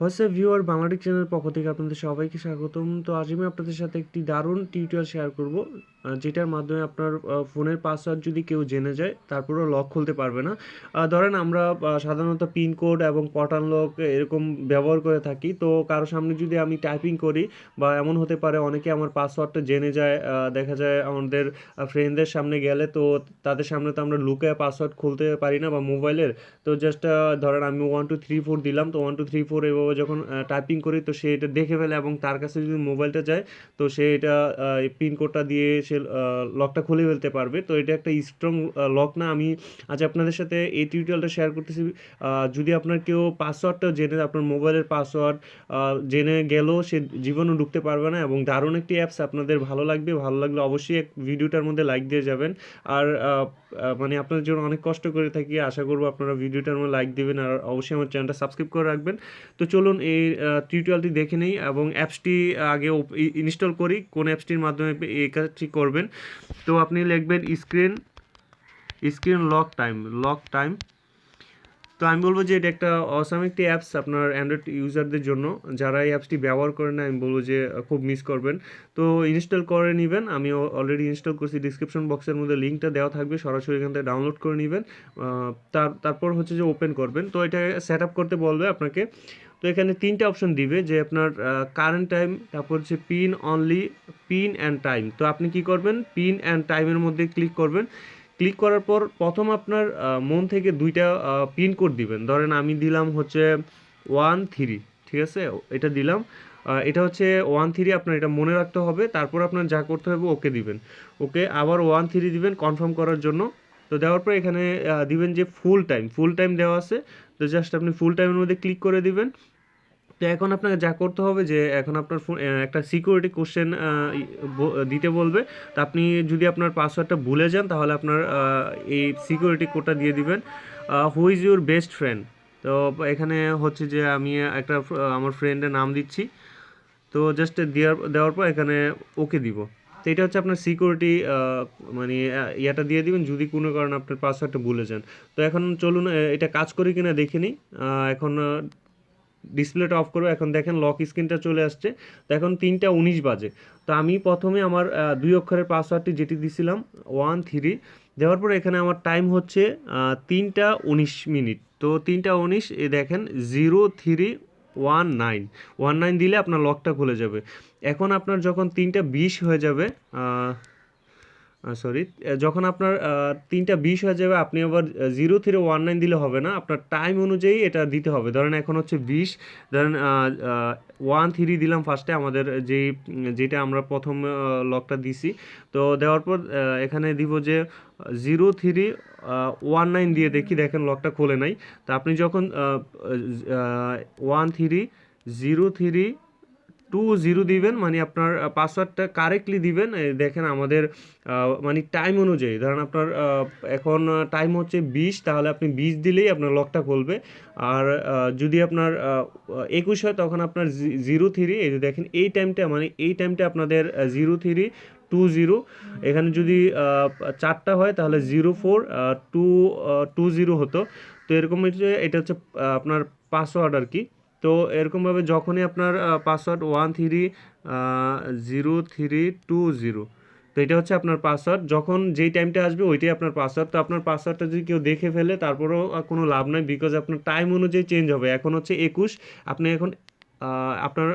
WhatsApp viewer বাংলাটিক channel পক্ষ থেকে আপনাদের সবাইকে স্বাগতম। তো আজ আমি আপনাদের সাথে একটি দারুণ টিউটোরিয়াল শেয়ার করব যেটার মাধ্যমে আপনার ফোনের পাসওয়ার্ড যদি কেউ জেনে যায়, তারপরেও লক খুলতে পারবে না। ধরেন আমরা সাধারণত পিনকোড এবং পটান লক এরকম ব্যবহার করে থাকি, তো কারও সামনে যদি আমি টাইপিং করি বা এমন হতে পারে অনেকে আমার পাসওয়ার্ডটা জেনে যায় দেখা যায় আমাদের ফ্রেন্ডদের সামনে গেলে তো তাদের সামনে তো আমরা লুকে পাসওয়ার্ড খুলতে পারি না বা মোবাইলের তো জাস্ট ধরেন আমি ওয়ান টু থ্রি ফোর দিলাম, তো ওয়ান টু থ্রি ফোর এভাবে যখন টাইপিং করি, তো সে এটা দেখে ফেলে এবং তার কাছে যদি মোবাইলটা যায়, তো সে এটা পিনকোডটা দিয়ে সে লকটা খুলে ফেলতে পারবে। তো এটা একটা স্ট্রং লক না। আমি আজ আপনাদের সাথে এই টিউটোরিয়ালটা শেয়ার করতেছি। যদি আপনার কেউ পাসওয়ার্ডটা জেনে, আপনার মোবাইলের পাসওয়ার্ড জেনে গেলেও সে জীবনে ঢুকতে পারবে না এবং দারুণ একটি অ্যাপস আপনাদের ভালো লাগবে। ভালো লাগলে অবশ্যই এক ভিডিওটার মধ্যে লাইক দিয়ে যাবেন। আর মানে আপনাদের জন্য অনেক কষ্ট করে থাকি। আশা করব আপনারা ভিডিওটার মধ্যে লাইক দেবেন। আর অবশ্যই আমার চ্যানেলটা সাবস্ক্রাইব করে রাখবেন। তো চলুন এই টিউটোরিয়ালটি দেখে নেই এবং অ্যাপসটি আগে ইনস্টল করি, কোন অ্যাপসটির মাধ্যমে এই কাজটি করবেন। তো আপনি লিখবেন screen screen lock time lock time তো আমি বলব যে এটা একটা অসাম একটি অ্যাপস আপনার অ্যান্ড্রয়েড ইউজারদের জন্য। যারা এই অ্যাপসটি ব্যবহার করেন না, আমি বলব যে খুব মিস করবেন। তো ইনস্টল করে নেবেন। আমি অলরেডি ইনস্টল করছি। ডিসক্রিপশন বক্সের মধ্যে লিঙ্কটা দেওয়া থাকবে। সরাসরি এখান থেকে ডাউনলোড করে নেবেন। তার, তারপর হচ্ছে যে ওপেন করবেন। তো এটা সেট আপ করতে বলবে আপনাকে। তো এখানে তিনটে অপশন দিবে, যে আপনার কারেন্ট টাইম তারপর হচ্ছে pin only pin and time তো আপনি কি করবেন? পিন অ্যান্ড টাইমের মধ্যে ক্লিক করবেন। ক্লিক করার পর প্রথম আপনার মন থেকে দুইটা পিন কোড দিবেন। ধরেন আমি দিলাম হচ্ছে ওয়ান থ্রি ঠিক আছে? এটা দিলাম। এটা হচ্ছে ওয়ান থ্রি আপনার এটা মনে রাখতে হবে। তারপর আপনার যা করতে হবে ওকে দিবেন। ওকে আবার ওয়ান থ্রি দিবেন কনফার্ম করার জন্য। তো দেওয়ার পর এখানে দিবেন যে ফুল টাইম ফুল টাইম দেওয়া আছে। তো জাস্ট আপনি ফুল টাইমের মধ্যে ক্লিক করে দিবেন। তো এখন আপনাকে যা করতে হবে যে, এখন আপনার ফোন একটা সিকিউরিটি কোশ্চেন দিতে বলবে। তো আপনি যদি আপনার পাসওয়ার্ডটা ভুলে যান, তাহলে আপনার এই সিকিউরিটি কোডটা দিয়ে দিবেন। Who is your best friend তো এখানে হচ্ছে যে, আমি একটা আমার ফ্রেন্ডের নাম দিচ্ছি। তো জাস্ট দেওয়ার দেওয়ার পর এখানে ওকে দিব। তো এটা হচ্ছে আপনার সিকিউরিটি মানে ইয়াটা দিয়ে দিবেন, যদি কোনো কারণে আপনার পাসওয়ার্ডটা ভুলে যান। তো এখন চলুন এটা কাজ করি কিনা দেখে নিই। এখন ডিসপ্লেটা অফ করব। এখন দেখেন লক স্ক্রিনটা চলে আসছে। তো এখন তিনটা উনিশ বাজে। তো আমি প্রথমে আমার দুই অক্ষরের পাসওয়ার্ডটি যেটি দিছিলাম ওয়ান থ্রি দেওয়ার পর এখানে আমার টাইম হচ্ছে তিনটা উনিশ মিনিট। তো তিনটা উনিশ, এ দেখেন zero three one nine one nine দিলে আপনার লকটা খুলে যাবে। এখন আপনার যখন তিনটা বিশ হয়ে যাবে সরি যখন আপনার তিনটা বিশ হয়ে যাবে, আপনি আবার জিরো থ্রি ওয়ান নাইন দিলে হবে না, আপনার টাইম অনুযায়ী এটা দিতে হবে। ধরেন এখন হচ্ছে বিশ, ধরেন ওয়ান থ্রি দিলাম ফার্স্টে আমাদের যেই যেটা আমরা প্রথম লকটা দিছি, তো দেওয়ার পর এখানে দিব যে জিরো থ্রি ওয়ান নাইন দিয়ে দেখি, দেখেন লকটা খোলে নাই। তো আপনি যখন one three zero three two zero দিবেন মানে আপনার পাসওয়ার্ডটা কারেক্টলি দিবেন। দেখেন আমাদের মানে টাইম অনুযায়ী। ধরেন আপনার এখন টাইম হচ্ছে বিশ, তাহলে আপনি বিশ দিলেই আপনার লকটা খুলবে। আর যদি আপনার একুশ হয়, তখন আপনার জিরো থ্রি এই যে দেখেন, এই টাইমটা মানে এই টাইমটা আপনাদের জিরো থ্রি টু জিরো এখানে যদি চারটা হয়, তাহলে zero four two two zero হতো। তো এরকম হচ্ছে, এটা হচ্ছে আপনার পাসওয়ার্ড আর কি। তো এরকমভাবে যখনই আপনার password one three zero three two zero তো এটা হচ্ছে আপনার পাসওয়ার্ড যখন যেই টাইমটা আসবে ওইটাই আপনার পাসওয়ার্ড তো আপনার পাসওয়ার্ডটা যদি কেউ দেখে ফেলে, তারপরেও কোনো লাভ নাই বিকজ আপনার টাইম অনুযায়ী চেঞ্জ হবে। এখন হচ্ছে একুশ, আপনি এখন আপনার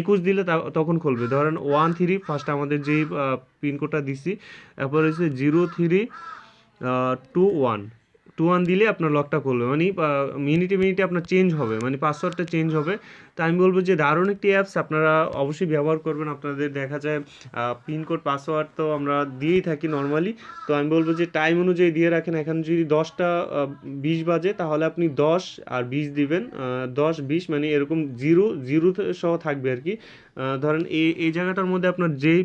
একুশ দিলে তখন খুলবে। ধরেন ওয়ান থ্রি ফার্স্ট আমাদের যেই পিনকোডটা দিছি তারপর হচ্ছে zero three two one two one দিলে আপনার লকটা করবে মানে মিনিটে মিনিটে আপনার চেঞ্জ হবে। মানে পাসওয়ার্ডটা চেঞ্জ হবে। তো আমি বলব যে, দারুণ একটি অ্যাপস আপনারা অবশ্যই ব্যবহার করবেন। আপনাদের দেখা যায় পিনকোড পাসওয়ার্ড তো আমরা দিয়েই থাকি নর্মালি তো আমি বলব যে টাইম অনুযায়ী দিয়ে রাখেন। এখন যদি দশটা বিশ বাজে, তাহলে আপনি দশ আর বিশ দিবেন। দশ, বিশ মানে এরকম জিরো জিরো সহ থাকবে আর কি। ধরেন এই এই জায়গাটার মধ্যে আপনার যেই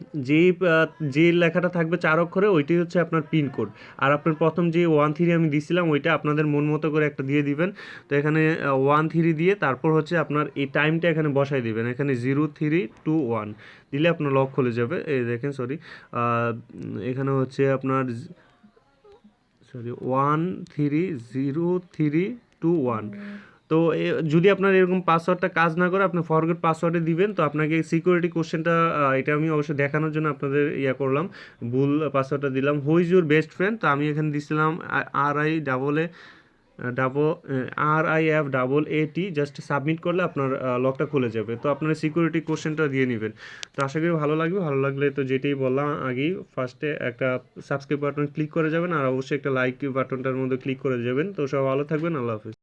আহ, যে লেখাটা থাকবে চার অক্ষরে ওইটাই হচ্ছে আপনার পিনকোড আর আপনার প্রথম যে ওয়ান থ্রি আমি দিছিলাম ওইটা আপনাদের মন মতো করে একটা দিয়ে দিবেন। তো এখানে ওয়ান থ্রি দিয়ে তারপর হচ্ছে আপনার এই টাইমটা এখানে বসাই দিবেন। এখানে জিরো থ্রি টু ওয়ান দিলে আপনার লক খুলে যাবে। এই দেখেন সরি এখানে হচ্ছে আপনার sorry one three zero three two one তো যদি আপনার এরকম পাসওয়ার্ডটা কাজ না করে, আপনি ফরগেট পাসওয়ার্ডে দিবেন, তো আপনাকে সিকিউরিটি কোশ্চেনটা এটা আমি অবশ্যই দেখানোর জন্য আপনাদের ইয়া করলাম। ভুল পাসওয়ার্ডটা দিলাম। Who is your best friend তো আমি এখানে দিছিলাম আর I double A double R I F double A T just submit করলে আপনার লকটা খুলে যাবে। তো আপনার সিকিউরিটি কোশ্চেনটা দিয়ে নেবেন। তো আশা করি ভালো লাগবে। ভালো লাগলে তো যেটাই বললাম আগেই ফার্স্টে একটা সাবস্ক্রাইব বাটন ক্লিক করে যাবেন, আর অবশ্যই একটা লাইক বাটনটার মধ্যে ক্লিক করে যাবেন। তো সব ভালো থাকবেন। আল্লাহ হাফিজ।